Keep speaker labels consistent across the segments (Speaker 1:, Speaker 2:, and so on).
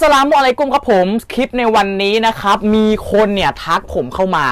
Speaker 1: สลามุอะลัยกุมครับผม คลิปในวันนี้นะครับ มีคนเนี่ยทักผมเข้ามา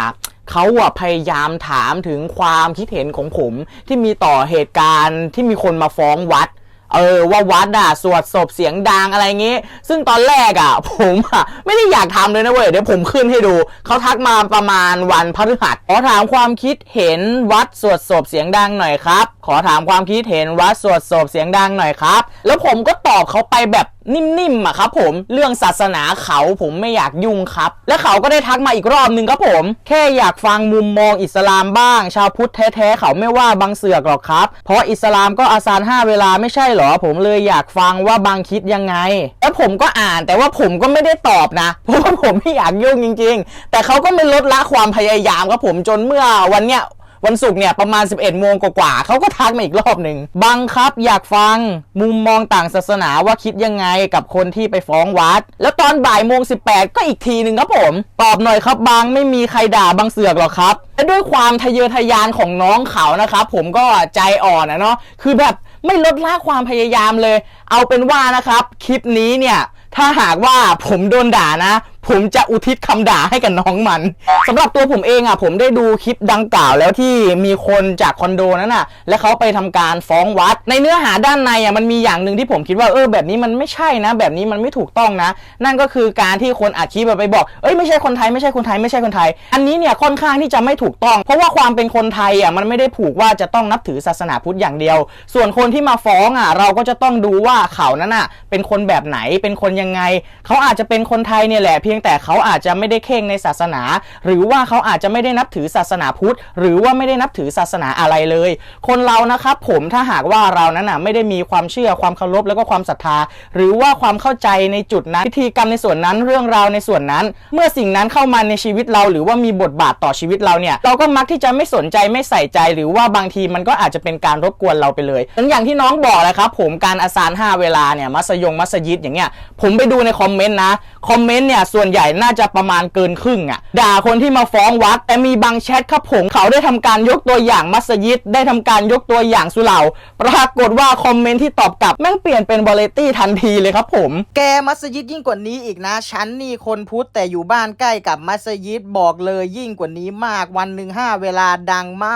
Speaker 1: เขาอะพยายามถามถึงความคิดเห็นของผม ที่มีต่อเหตุการณ์ที่มีคนมาฟ้องวัด เออว่าวัดอะสวดศพเสียงดังอะไรเงี้ยซึ่งตอนแรกอะผมอะไม่ได้อยากทำเลยนะเว้ยเดี๋ยวผมขึ้นให้ดู เขาทักมาประมาณวันพฤหัสขอถามความคิดเห็นวัดสวดศพเสียงดังหน่อยครับ ขอถามความคิดเห็นวัดสวดศพเสียงดังหน่อยครับ แล้วผมก็ตอบเขาไปแบบนิ่มๆอะครับผมเรื่องศาสนาเขาผมไม่อยากยุ่งครับ และเขาก็ได้ทักมาอีกรอบหนึ่งครับผม แค่อยากฟังมุมมองอิสลามบ้าง ชาวพุทธแท้ๆเขาไม่ว่าบางเสือกหรอกครับ เพราะอิสลามก็อาซานห้าเวลาไม่ใช่หรอ ผมเลยอยากฟังว่าบางคิดยังไง แล้วผมก็อ่านแต่ว่าผมก็ไม่ได้ตอบนะเพราะว่าผมไม่อยากยุ่งจริง ๆ แต่เขาก็ไม่ลดละความพยายามครับผมจนเมื่อวันเนี้ย วันศุกร์เนี่ยประมาณ 11โมงกว่าๆเขาก็ทักมาอีกรอบหนึ่งบังครับอยากฟังมุมมองต่างศาสนาว่าคิดยังไงกับคนที่ไปฟ้องวัด แล้วตอนบ่ายโมง 18 ก็อีกทีหนึ่งครับผม ตอบหน่อยครับบางไม่มีใครด่าบางเสือกหรอกครับและด้วยความทะเยอทะยานของน้องเขานะครับผมก็ใจอ่อนนะเนาะคือแบบไม่ลดละความพยายามเลย เอาเป็นว่านะครับ คลิปนี้เนี่ย ถ้าหากว่าผมโดนด่านะ ผมจะอุทิศคำด่าให้กับน้องมันสำหรับตัวผมเองอะผมได้ดูคลิปดังกล่าวแล้วที่มีคนจากคอนโดนั้นอะ และเขาไปทำการฟ้องวัด ในเนื้อหาด้านในอะมันมีอย่างหนึ่งที่ผมคิดว่าเออแบบนี้มันไม่ใช่นะ แบบนี้มันไม่ถูกต้องนะ นั่นก็คือการที่คนอัดคลิปไปบอกเอ้ยไม่ใช่คนไทยไม่ใช่คนไทยไม่ใช่คนไทย อันนี้เนี่ยค่อนข้างที่จะไม่ถูกต้อง เพราะว่าความเป็นคนไทยอะมันไม่ได้ผูกว่าจะต้องนับถือศาสนาพุทธอย่างเดียว ส่วนคนที่มาฟ้องอะเราก็จะต้องดูว่าเขานั้นอะเป็นคนแบบไหนเป็นคนยังไง เขาอาจจะเป็นคนไทยเนี่ยแหละเพียงแต่เขาอาจจะไม่ได้เข่งในศาสนา หรือว่าเขาอาจจะไม่ได้นับถือศาสนาพุทธ หรือว่าไม่ได้นับถือศาสนาอะไรเลย คนเรานะครับผมถ้าหากว่าเรานั้นอะไม่ได้มีความเชื่อความเคารพแล้วก็ความศรัทธา หรือว่าความเข้าใจในจุดนั้นพิธีกรรมในส่วนนั้นเรื่องราวในส่วนนั้น เมื่อสิ่งนั้นเข้ามาในชีวิตเรา หรือว่ามีบทบาทต่อชีวิตเราเนี่ยเราก็มักที่จะไม่สนใจไม่ใส่ใจ หรือว่าบางทีมันก็อาจจะเป็นการรบกวนเราไปเลยอย่างที่น้องบอกแหละครับผมการอาซาน5เวลาเนี่ยมัสยงมัสยิดอย่างเงี้ยผมไปดูในคอมเมนต์นะคอมเมนต์เนี่ยส่วนใหญ่น่าจะประมาณเกินครึ่งอะ่ะด่าคนที่มาฟ้องวัด แต่มีบางแชทครับผมเขาได้ทำการยกตัวอย่างมัสยิด ได้ทำการยกตัวอย่างสุเหร่าปรากฏว่าคอมเมนต์ที่ตอบกลับแม่งเปลี่ยนเป็นวาเลตี้ทันทีเลยครับผม
Speaker 2: แกมัสยิดยิ่งกว่านี้อีกนะฉันนี่คนพุทธแต่อยู่บ้านใกล้กับมัสยิดบอกเลยยิ่งกว่านี้มากวันหนึ่งห้าเวลาดังม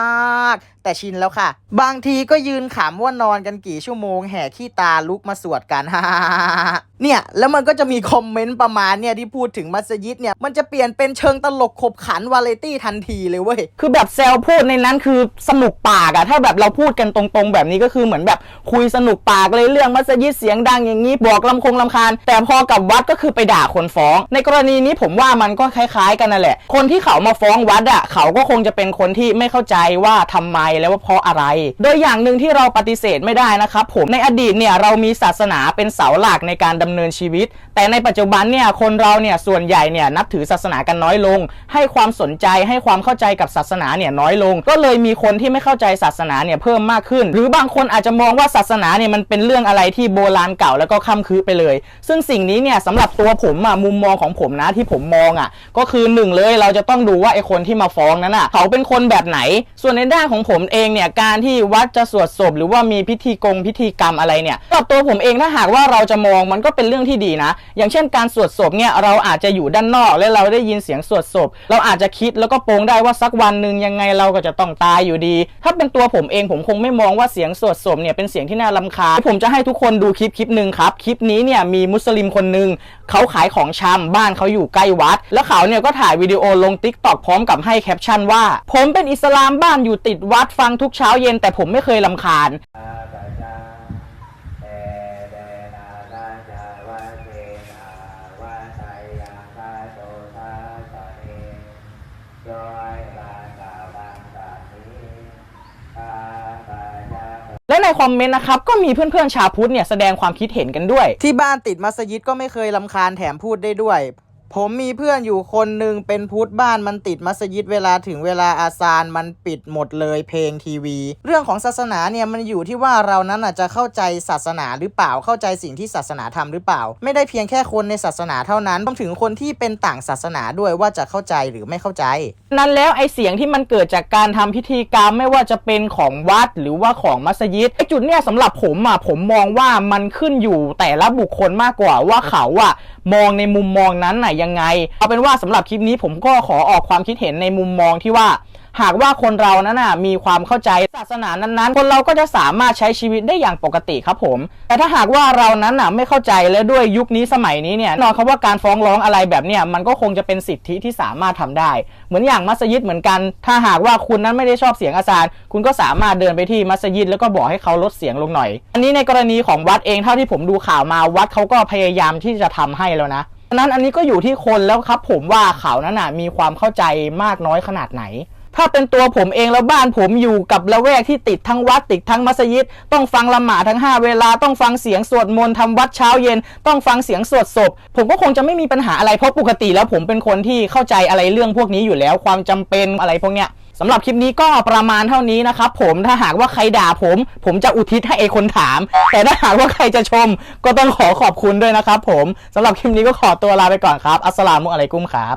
Speaker 2: าก แต่ชินแล้วค่ะ บางทีก็ยืนขำว่านอนกันกี่ชั่วโมงแห่ขี้ตาลุกมาสวดกันเนี่ยแล้วมันก็จะมีคอมเมนต์ประมาณเนี่ยที่พูดถึงมัสยิดเนี่ย มันจะเปลี่ยนเป็นเชิงตลกขบขันวาเลตี้ทันทีเลยเว้ย
Speaker 1: คือแบบแซวพูดในนั้นคือสนุกปากอะถ้าแบบเราพูดกันตรงๆ แบบนี้ก็คือเหมือนแบบคุยสนุกปากเลยเรื่องมัสยิดเสียงดังอย่างนี้บอกลำคงลำคาญ แต่พอกับวัดก็คือไปด่าคนฟ้อง ในกรณีนี้ผมว่ามันก็คล้ายๆ กันนั่นแหละ คนที่เขามาฟ้องวัดอะเขาก็คงจะเป็นคนที่ไม่เข้าใจว่าทำไมและว่าเพราะอะไร โดยอย่างหนึ่งที่เราปฏิเสธไม่ได้นะครับผมในอดีตเนี่ยเรามีศาสนาเป็นเสาหลักในการดำเนินชีวิต แต่ในปัจจุบันเนี่ยคนเราเนี่ยส่วนใหญ่เนี่ยนับถือศาสนากันน้อยลง ให้ความสนใจให้ความเข้าใจกับศาสนาเนี่ยน้อยลง ก็เลยมีคนที่ไม่เข้าใจศาสนาเนี่ยเพิ่มมากขึ้น หรือบางคนอาจจะมองว่าศาสนาเนี่ยมันเป็นเรื่องอะไรที่โบราณเก่าแล้วก็ค้ำคือไปเลย ซึ่งสิ่งนี้เนี่ยสำหรับตัวผมอะมุมมองของผมนะที่ผมมองอะก็คือหนึ่งเลยเราจะต้องดูว่าไอ้คนที่มาฟ้องนั้นอะเขาเป็นคนแบบไหน ส่วนในด้านของผมเองเนี่ยการที่วัดจะสวดศพหรือว่ามีพิธีกงพิธีกรรมอะไรเนี่ยสำหรับตัวผมเองถ้าหากว่าเราจะมองมันก็เป็นเรื่องที่ดีนะ อย่างเช่นการสวดศพเนี่ยเราอาจาจจะอยู่ด้านนอกและเราได้ยินเสียงสวดศพ เราอาจจะคิดแล้วก็โปรงได้ว่าสักวันหนึ่งยังไงเราก็จะต้องตายอยู่ดี ถ้าเป็นตัวผมเองผมคงไม่มองว่าเสียงสวดศพเนี่ยเป็นเสียงที่น่ารำคาญผมจะให้ทุกคนดูคลิปคลิปหนึ่งครับคลิปนี้เนี่ยมีมุสลิมคนหนึ่งเขาขายของชำบ้านเขาอยู่ใกล้วัด แล้วเขาเนี่ยก็ถ่ายวิดีโอลง t ิ k t o k พร้อมกับให้แคปชั่นว่า ผมเป็นอิสลามบ้านอยู่ติดวัดฟังทุกเช้าเย็นแต่ผมไม่เคยลำคาญ และในคอมเมนต์นะครับก็มีเพื่อนๆชาวพุทธเนี่ยแสดงความคิดเห็นกันด้วย
Speaker 2: ที่บ้านติดมัสยิดก็ไม่เคยลำคาญแถมพูดได้ด้วย ผมมีเพื่อนอยู่คนหนึ่งเป็นพุทธบ้านมันติดมัสยิดเวลาถึงเวลาอาซานมันปิดหมดเลยเพลงทีวี เรื่องของศาสนาเนี่ยมันอยู่ที่ว่าเรานั้นอาจจะเข้าใจศาสนาหรือเปล่าเข้าใจสิ่งที่ศาสนาทำหรือเปล่า ไม่ได้เพียงแค่คนในศาสนาเท่านั้นรวมถึงคนที่เป็นต่างศาสนาด้วยว่าจะเข้าใจหรือไม่เข้าใจ
Speaker 1: นั้นแล้วไอเสียงที่มันเกิดจากการทำพิธีกรรมไม่ว่าจะเป็นของวัดหรือว่าของมัสยิดไอจุดเนี่ยสำหรับผมอะผมมองว่ามันขึ้นอยู่แต่ละบุคคลมากกว่าว่าเขาอะมองในมุมมองนั้นน่ะยังไง เอาเป็นว่าสำหรับคลิปนี้ผมก็ขอออกความคิดเห็นในมุมมองที่ว่า หากว่าคนเรานั้นน่ะมีความเข้าใจศาสนานั้นๆ คนเราก็จะสามารถใช้ชีวิตได้อย่างปกติครับผม แต่ถ้าหากว่าเรานั้นน่ะไม่เข้าใจและด้วยยุคนี้สมัยนี้เนี่ยนอนครับว่าการฟ้องร้องอะไรแบบเนี้ยมันก็คงจะเป็นสิทธิที่สามารถทำได้ เหมือนอย่างมัสยิดเหมือนกัน ถ้าหากว่าคุณนั้นไม่ได้ชอบเสียงอาจารย์คุณก็สามารถเดินไปที่มัสยิดแล้วก็บอกให้เขาลดเสียงลงหน่อย อันนี้ในกรณีของวัดเองเท่าที่ผมดูข่าวมาวัดเขาก็พยายามที่จะทำให้แล้วนะ ฉะนั้นอันนี้ก็อยู่ที่คนแล้วครับ ผมว่าเขานั้นน่ะมีความเข้าใจมากน้อยขนาดไหน ถ้าเป็นตัวผมเองแล้วบ้านผมอยู่กับละแวกที่ติดทั้งวัดติดทั้งมัสยิด ต้องฟังละหมาดทั้ง 5 เวลาต้องฟังเสียงสวดมนต์ทำวัดเช้าเย็น ต้องฟังเสียงสวดศพ ผมก็คงจะไม่มีปัญหาอะไรเพราะปกติแล้วผมเป็นคนที่เข้าใจอะไรเรื่องพวกนี้อยู่แล้วความจำเป็นอะไรพวกเนี้ย สำหรับคลิปนี้ก็ประมาณเท่านี้นะครับผมถ้าหากว่าใครด่าผม ผมจะอุทิศให้ไอคนถาม แต่ถ้าหากว่าใครจะชม ก็ต้องขอขอบคุณด้วยนะครับผมสำหรับคลิปนี้ก็ขอตัวลาไปก่อนครับอัสสลามุอะลัยกุมครับ